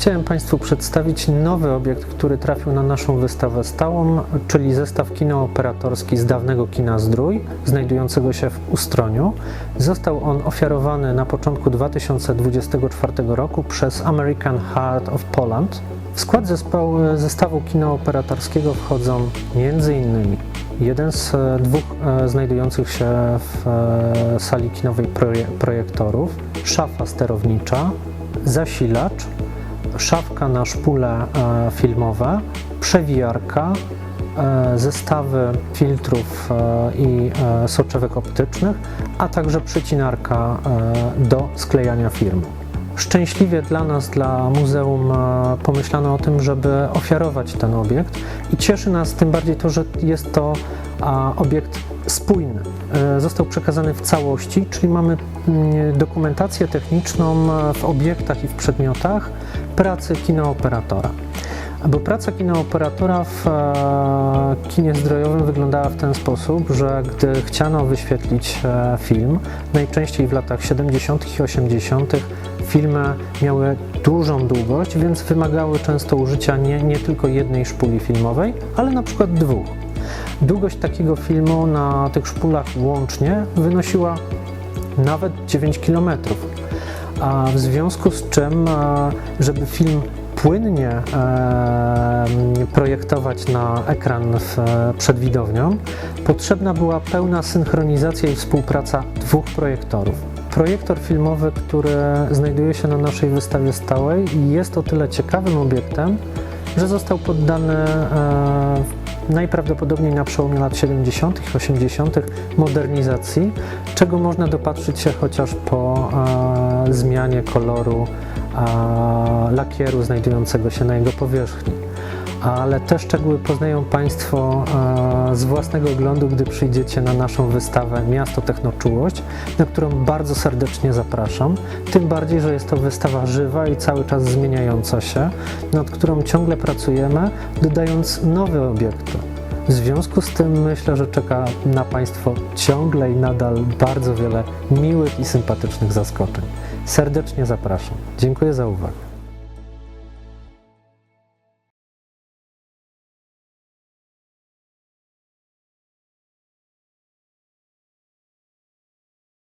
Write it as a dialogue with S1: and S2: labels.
S1: Chciałem Państwu przedstawić nowy obiekt, który trafił na naszą wystawę stałą, czyli zestaw kinooperatorski z dawnego kina Zdrój, znajdującego się w Ustroniu. Został on ofiarowany na początku 2024 roku przez American Heart of Poland. W skład zespołu, zestawu kinooperatorskiego wchodzą m.in. jeden z e, dwóch e, znajdujących się w e, sali kinowej proje, projektorów, szafa sterownicza, zasilacz, szafka na szpule e, filmowe, przewijarka, e, zestawy filtrów e, i soczewek optycznych, a także przecinarka e, do sklejania filmu. Szczęśliwie dla nas, dla muzeum, pomyślano o tym, żeby ofiarować ten obiekt i cieszy nas tym bardziej to, że jest to obiekt spójny. E, Został przekazany w całości, czyli mamy mm, dokumentację techniczną e, w obiektach i w przedmiotach pracy kinooperatora. Bo praca kinooperatora w e, kinie zdrojowym wyglądała w ten sposób, że gdy chciano wyświetlić film, najczęściej w latach 70. i 80. filmy miały dużą długość, więc wymagały często użycia nie, nie tylko jednej szpuli filmowej, ale na przykład dwóch. Długość takiego filmu na tych szpulach łącznie wynosiła nawet 9 km. A w związku z czym, e, żeby film płynnie e, projektować na ekran w, przed widownią, potrzebna była pełna synchronizacja i współpraca dwóch projektorów. Projektor filmowy, który znajduje się na naszej wystawie stałej, jest o tyle ciekawym obiektem, że został poddany e, najprawdopodobniej na przełomie lat 70. i 80. modernizacji, czego można dopatrzyć się chociaż po e, zmianie koloru e, lakieru znajdującego się na jego powierzchni. Ale te szczegóły poznają Państwo e, z własnego oglądu, gdy przyjdziecie na naszą wystawę Miasto Technoczułość, na którą bardzo serdecznie zapraszam. Tym bardziej, że jest to wystawa żywa i cały czas zmieniająca się, nad którą ciągle pracujemy, dodając nowe obiekty. W związku z tym myślę, że czeka na Państwo ciągle i nadal bardzo wiele miłych i sympatycznych zaskoczeń. Serdecznie zapraszam. Dziękuję za uwagę.